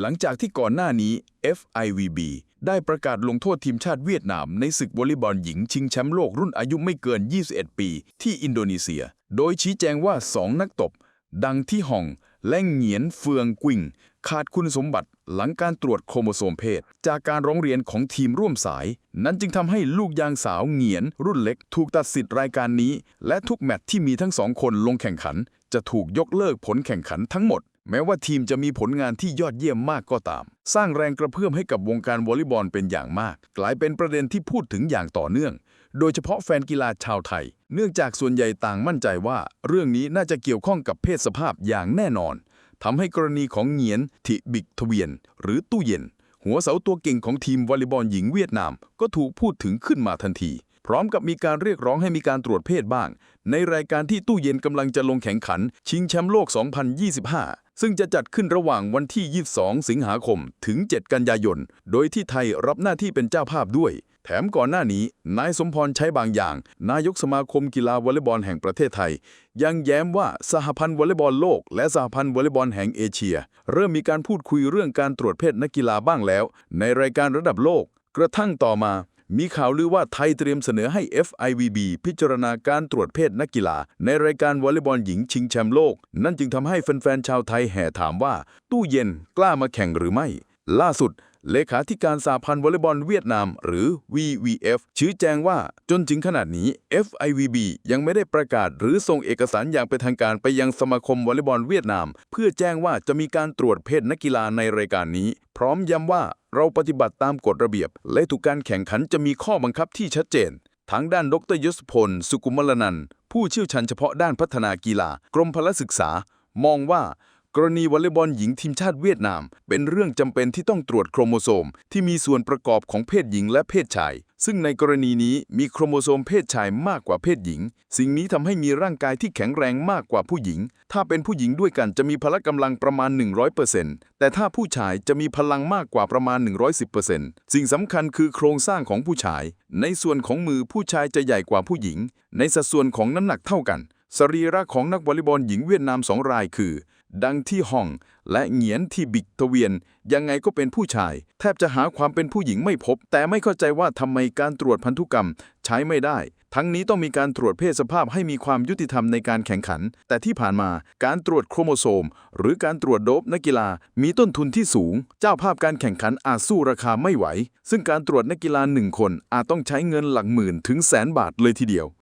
หลังจากที่ก่อนหน้านี้ FIVB ได้ประกาศลงโทษทีมชาติเวียดนามในศึกวอลเลย์บอลหญิงชิงแชมป์โลกรุ่นอายุไม่เกิน 21 ปี ที่อินโดนีเซีย โดยชี้แจงว่า 2 นักตบ ดังที่ห่อง และเหงียนเฟืองกวิงขาดคุณสมบัติหลังการตรวจโครโมโซมเพศ จากการร้องเรียนของทีมร่วมสาย นั้นจึงทำให้ลูกยางสาวเหงียนรุ่นเล็ก ถูกตัดสิทธิ์รายการนี้ และทุกแมตช์ที่มีทั้งสองคนลงแข่งขัน จะถูกยกเลิกผลแข่งขันทั้งหมด แม้ว่าทีมจะมีผลงานที่ยอดเยี่ยมมากก็ตาม สร้างแรงกระเพื่อมให้กับวงการวอลเลย์บอลเป็นอย่างมาก กลายเป็นประเด็นที่พูดถึงอย่างต่อเนื่อง โดยเฉพาะแฟนกีฬาชาวไทย เนื่องจากส่วนใหญ่ต่างมั่นใจว่า เรื่องนี้น่าจะเกี่ยวข้องกับเพศสภาพอย่างแน่นอนทำให้กรณีของเหงียนทิบิกทเวียน หรือตู้เย็น หัวเสาตัวเก่งของทีมวอลเลย์บอลหญิงเวียดนาม ก็ถูกพูดถึงขึ้นมาทันที พร้อมกับมีการเรียกร้องให้มีการตรวจเพศบ้าง ในรายการที่ตู้เย็นกำลังจะลงแข่งขัน ชิงแชมป์โลก 2025 ซึ่งจะจัดขึ้นระหว่างวันที่ 22 สิงหาคม ถึง 7 กันยายน โดยที่ไทยรับหน้าที่เป็นเจ้าภาพด้วย แถมก่อนหน้านี้ นายสมพรใช้บางอย่าง นายกสมาคมกีฬาวอลเลย์บอลแห่งประเทศไทย ยังแย้มว่าสหพันธ์วอลเลย์บอลโลก และสหพันธ์วอลเลย์บอลแห่งเอเชีย เริ่มมีการพูดคุยเรื่องการตรวจเพศนักกีฬาบ้างแล้ว ในรายการระดับโลก กระทั่งต่อมา มีข่าวลือว่าไทยเตรียมเสนอให้ FIVB พิจารณาการตรวจเพศนักกีฬา ในรายการวอลเลย์บอลหญิงชิงแชมป์โลก นั่นจึงทำให้แฟนๆชาวไทยแห่ถามว่า ตู้เย็นกล้ามาแข่งหรือไม่ ล่าสุด เลขาธิการสหพันธ์วอลเลย์บอลเวียดนาม หรือ VVF ชี้แจงว่าจนถึงขนาดนี้ FIVB ยังไม่ได้ประกาศหรือส่งเอกสารอย่างเป็นทางการไปยังสมาคมวอลเลย์บอลเวียดนาม เพื่อแจ้งว่าจะมีการตรวจเพศนักกีฬาในรายการนี้ พร้อมย้ำว่าเราปฏิบัติตามกฎระเบียบ และทุกการแข่งขันจะมีข้อบังคับที่ชัดเจน ทางด้านดรยศพล สุกุมลนันผู้เชี่ยวชาญเฉพาะด้านพัฒนากีฬากรมพละศึกษามองว่า กรณีวอลเลย์บอลหญิงทีมชาติเวียดนาม เป็นเรื่องจำเป็นที่ต้องตรวจโครโมโซม ที่มีส่วนประกอบของเพศหญิงและเพศชาย ซึ่งในกรณีนี้มีโครโมโซมเพศชายมากกว่าเพศหญิง สิ่งนี้ทำให้มีร่างกายที่แข็งแรงมากกว่าผู้หญิง ถ้าเป็นผู้หญิงด้วยกันจะมีพละกำลังประมาณ 100%แต่ถ้าผู้ชายจะมีพลังมากกว่าประมาณ 110%สิ่งสำคัญคือโครงสร้างของผู้ชาย ในส่วนของมือผู้ชายจะใหญ่กว่าผู้หญิง ในสัดส่วนของน้ำหนักเท่ากัน สรีระของนักวอลเลย์บอลหญิงเวียดนามสองรายคือ ดังที่ห้อง และเหงียนที่บิกทเวียน ยังไงก็เป็นผู้ชาย แทบจะหาความเป็นผู้หญิงไม่พบ แต่ไม่เข้าใจว่าทำไมการตรวจพันธุกรรมใช้ไม่ได้ ทั้งนี้ต้องมีการตรวจเพศสภาพให้มีความยุติธรรมในการแข่งขัน แต่ที่ผ่านมาการตรวจโครโมโซม หรือการตรวจโดบนักกีฬา มีต้นทุนที่สูง เจ้าภาพการแข่งขันอาจสู้ราคาไม่ไหว ซึ่งการตรวจนักกีฬาหนึ่งคนอาจต้องใช้เงินหลักหมื่นถึงแสนบาทเลยทีเดียว